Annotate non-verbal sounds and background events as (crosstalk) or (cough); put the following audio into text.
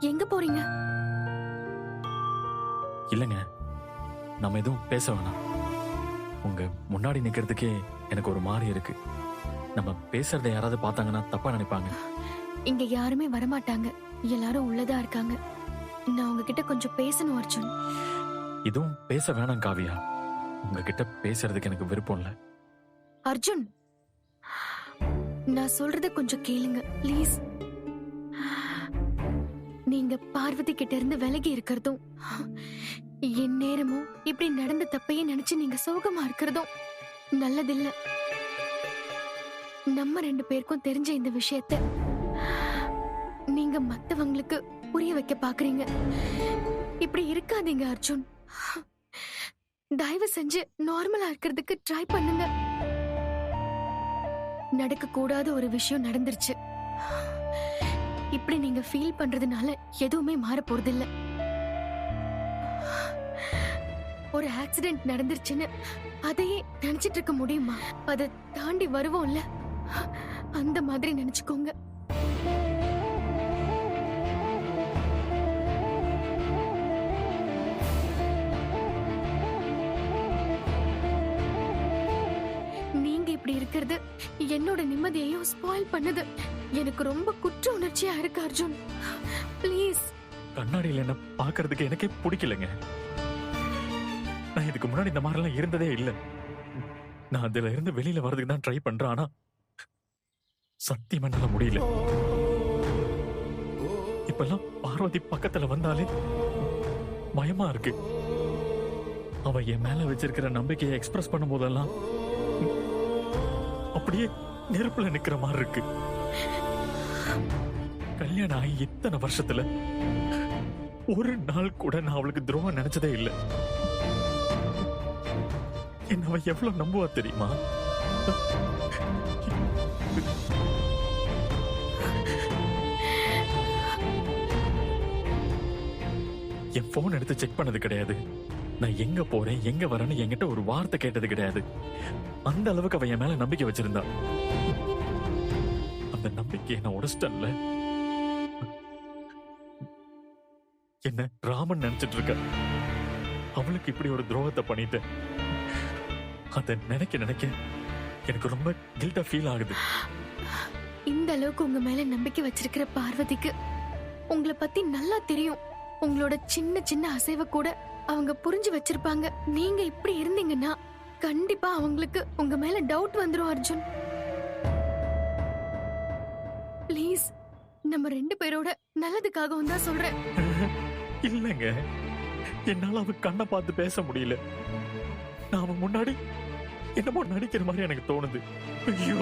எங்க போறீங்க? இல்லைங்க. நம்ம எதுவும் பேச வேணாம். உங்க முன்னாடி நிக்கிறதுக்கே எனக்கு ஒரு மாதிரி இருக்கு. நம்ம பேசுறதை யாராவது பார்த்தாங்கன்னா தப்பா நினைப்பாங்க. இங்க யாருமே வரமாட்டாங்க. எல்லாரும் உள்ளதா இருக்காங்க. நான் உங்ககிட்ட கொஞ்சம் பேசணும் அர்ஜுன். இதுவும் பேச வேணாம் காவியா. உங்ககிட்ட பேசுறதுக்கு எனக்கு விருப்பம் இல்ல. அர்ஜுன்! நான் சொல்றத கொஞ்சம் கேளுங்க. ப்ளீஸ் நீங்க பார்வதி கிட்ட இருந்து விலகி இருக்கிறதும் என் நேரமும் இப்படி நடந்த தப்பையே நினைச்சு நீங்க சோகமா இருக்கிறதும் நல்லதில்ல. நம்ம ரெண்டு பேருக்கும் தெரிஞ்ச இந்த விஷயத்த நீங்க மத்தவங்களுக்கு புரிய வைக்க பாக்குறீங்க. இப்படி இருக்காதீங்க அர்ஜுன். தயவு செஞ்சு நார்மலா இருக்கிறதுக்கு ட்ரை பண்ணுங்க. நடக்க கூடாத ஒரு விஷயம் நடந்துருச்சு. இப்படி நீங்க ஃபீல் பண்றதுனால எதுவுமே மாற போறதில்ல. ஒரு ஆக்சிடென்ட் நடந்துருச்சுன்னு அதையே நினைச்சிட்டு இருக்க முடியுமா? அதை தாண்டி வருவோம்ல? அந்த மாதிரி நினைச்சுக்கோங்க. இருக்கிறது. என்னோட நிம்மதியையும் ஸ்பாயில் பண்ணுது. எனக்கு ரொம்ப குற்ற உணர்ச்சியா இருக்கு அர்ஜுன். ப்ளீஸ் கண்ணாடியில் என்ன பார்க்கறதுக்கு எனக்கே பிடிக்கலங்க. நான் இதுக்கு முன்னாடி இந்த மாதிரிலாம் இருந்ததே இல்லை. நான் அதுல இருந்து வெளியில வர்றதுக்கு தான் ட்ரை பண்றேன் ஆனா சத்தியம் என்னால முடியல. இப்பெல்லாம் பார்வதி பக்கத்துல வந்தாலே பயமா இருக்கு. அவ என் மேல வச்சிருக்கிற நம்பிக்கையை எக்ஸ்பிரஸ் பண்ணும் போதெல்லாம் அப்படியே நெருப்புல நிக்கிற மாதிரி இருக்கு. கல்யாணம் ஆகி இத்தனை வருஷத்துல ஒரு நாள் கூட நான் அவளுக்கு துரோகம் நினைச்சதே இல்ல. என்ன அவ எவ்வளவு நம்புவா தெரியுமா? என் போன் எடுத்து செக் பண்ணது கிடையாது. நான் எங்க போறேன் எங்க வரேன்னு என்கிட்ட ஒரு வார்த்தை கேட்டது கிடையாது. அந்த அளவுக்கு அவன் என் மேல நம்பிக்கை வச்சிருந்தா. அந்த நம்பிக்கையை நான் உடைச்சிட்டேன்ல. என்ன ராமன் நினைச்சிட்டு இருக்க? அவளுக்கு இப்படி ஒரு துரோகத்தை பண்ணிட்டேன் அத நினைக்க நினைக்க எனக்கு ரொம்ப கில்ட்டா ஃபீல் ஆகுது. இந்த அளவுக்கு உங்க மேல நம்பிக்கை வச்சிருக்கிற பார்வதிக்கு உங்களை பத்தி நல்லா தெரியும். உங்களோட சின்ன சின்ன அசைவ கூட அவங்க புரிஞ்சு வச்சிருப்பாங்க. நீங்க இப்படி இருந்தீங்கன்னா கண்டிப்பா அவங்களுக்கு உங்க மேல டவுட் வந்துரும் அர்ஜுன். ப்ளீஸ் நம்ம ரெண்டு பேரோட நல்லதுக்காகவும் தான் சொல்றேன். (laughs) இல்லைங்க. என்னால அவ கண்ணை பார்த்து பேச முடியல. நான் அவன் முன்னாடி என்னமோ நடிக்கிற மாதிரி எனக்கு தோணுது. ஐயோ.